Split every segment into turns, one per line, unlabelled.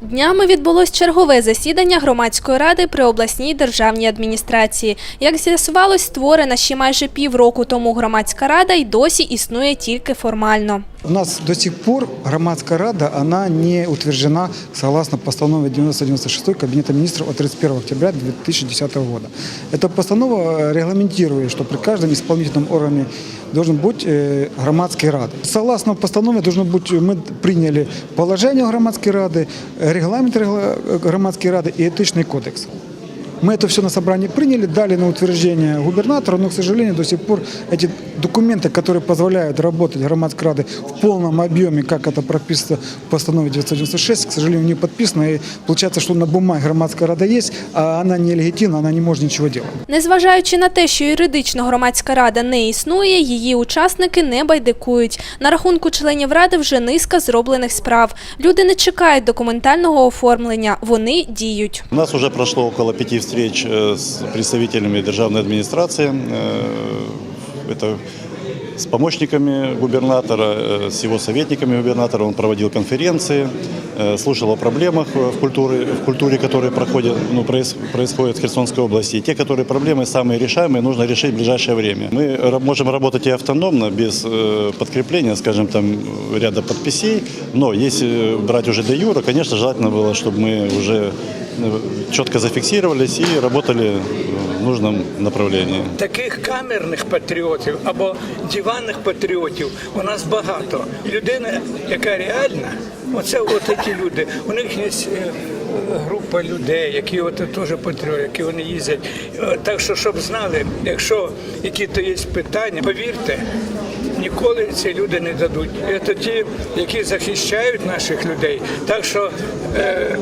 Днями відбулось чергове засідання громадської ради при обласній державній адміністрації. Як з'ясувалось, створена ще майже півроку тому громадська рада й досі існує тільки формально.
У нас до сих пор громадская рада, она не утверждена согласно постанове 9096 Кабинета министров от 31 октября 2010 года. Эта постанова э, регламентирует, что при каждом исполнительном органе должен быть э, громадский рады. Согласно постанове должно быть, мы приняли положение громадской рады, э, регламент регла- э, громадской рады и этичный кодекс. Мы это все на собрании приняли, дали на утверждение губернатора, но, к сожалению, до сих пор эти документы, которые позволяют работать громадской рады в полном объеме, как это прописано в постанове 996, к сожалению, не подписано. И получается, что на бумаге громадская рада есть, а она не легитимна, она не может ничего делать.
Незважаючи на те, що юридично громадська рада не існує, її учасники не байдикують. На рахунку членів ради вже низка зроблених справ. Люди не чекають документального оформлення, вони діють.
У нас уже прошло около пяти встреч э, с представителями державной администрации. Э, Это с помощниками губернатора, э, с его советниками губернатора. Он проводил конференции, э, слушал о проблемах э, в культуре, в культуре которые проходят, ну, проис- происходят в Херсонской области. И те, которые проблемы самые решаемые, нужно решить в ближайшее время. Мы ра- можем работать и автономно, без э, подкрепления, скажем, там ряда подписей. Но если брать уже до юра, конечно, желательно было, чтобы мы уже э, четко зафиксировались и работали в нужном направлении.
Таких камерних патріотів або диванних патріотів у нас багато. Людина, яка реальна, оце от ці люди. У них є е, група людей, які от теж патріоти, які вони їздять. Е, Так що, щоб знали, якщо які-то є питання, повірте. Ніколи ці люди не дадуть. Це ті, які захищають наших людей. Так що е,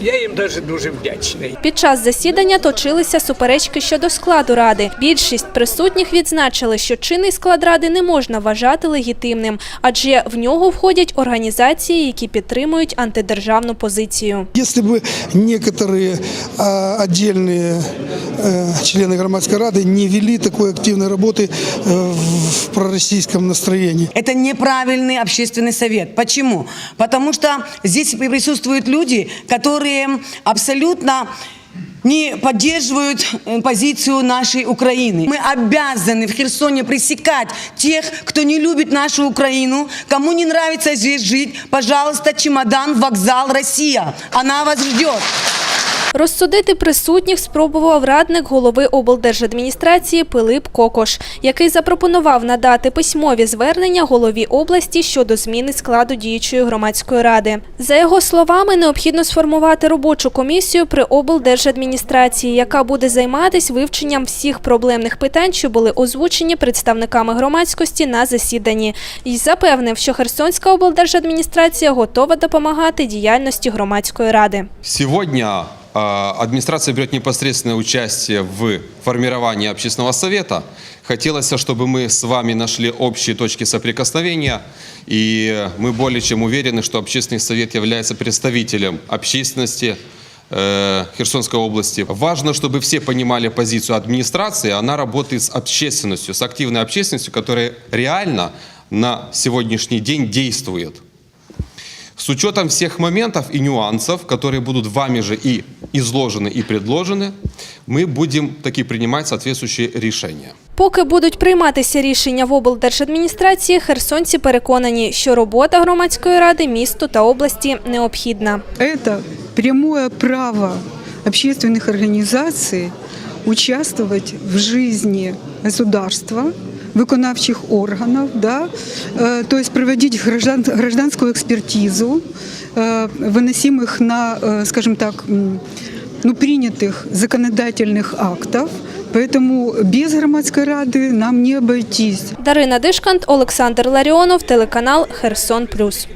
я їм навіть дуже вдячний.
Під час засідання точилися суперечки щодо складу ради. Більшість присутніх відзначили, що чинний склад ради не можна вважати легітимним, адже в нього входять організації, які підтримують антидержавну позицію.
Если бы некоторые а, отдельные э, члены громадской рады не вели такой активной работы э, в пророссийском настроении.
Это неправильный общественный совет. Почему? Потому что здесь присутствуют люди, которые абсолютно не поддерживают э, позицию нашей Украины. Мы обязаны в Херсоне пресекать тех, кто не любит нашу Украину, кому не нравится здесь жить. Пожалуйста, чемодан, вокзал, Россия. Она вас ждет.
Розсудити присутніх спробував радник голови облдержадміністрації Пилип Кокош, який запропонував надати письмові звернення голові області щодо зміни складу діючої громадської ради. За його словами, необхідно сформувати робочу комісію при облдержадміністрації, яка буде займатися вивченням всіх проблемних питань, що були озвучені представниками громадськості на засіданні, і запевнив, що Херсонська облдержадміністрація готова допомагати діяльності громадської ради.
Сегодня э, администрация берет непосредственное участие в формировании общественного совета. Хотелось, чтобы мы с вами нашли общие точки соприкосновения, и мы более чем уверены, что общественный совет является представителем общественности э, Херсонской области. Важно, чтобы все понимали позицию администрации. Она работает с общественностью, с активной общественностью, которая реально на сегодняшний день действует. С учетом всех моментов и нюансов, которые будут вами же и изложены, и предложены, мы будем таки принимать соответствующие решения.
Поки будуть прийматися рішення в облдержадміністрації, херсонці переконані, що робота громадської ради місту та області необхідна.
Это прямое право общественных организаций участвовать в жизни государства, выполнявших органов, да, э, то есть проводить граждан, гражданскую экспертизу э, выносимых на, э, скажем так, м, ну, принятых законодательных актов. Поэтому без громадской рады нам не обойтись.
Дарина Дишкант, Олександр Ларіонов, телеканал Херсон Плюс.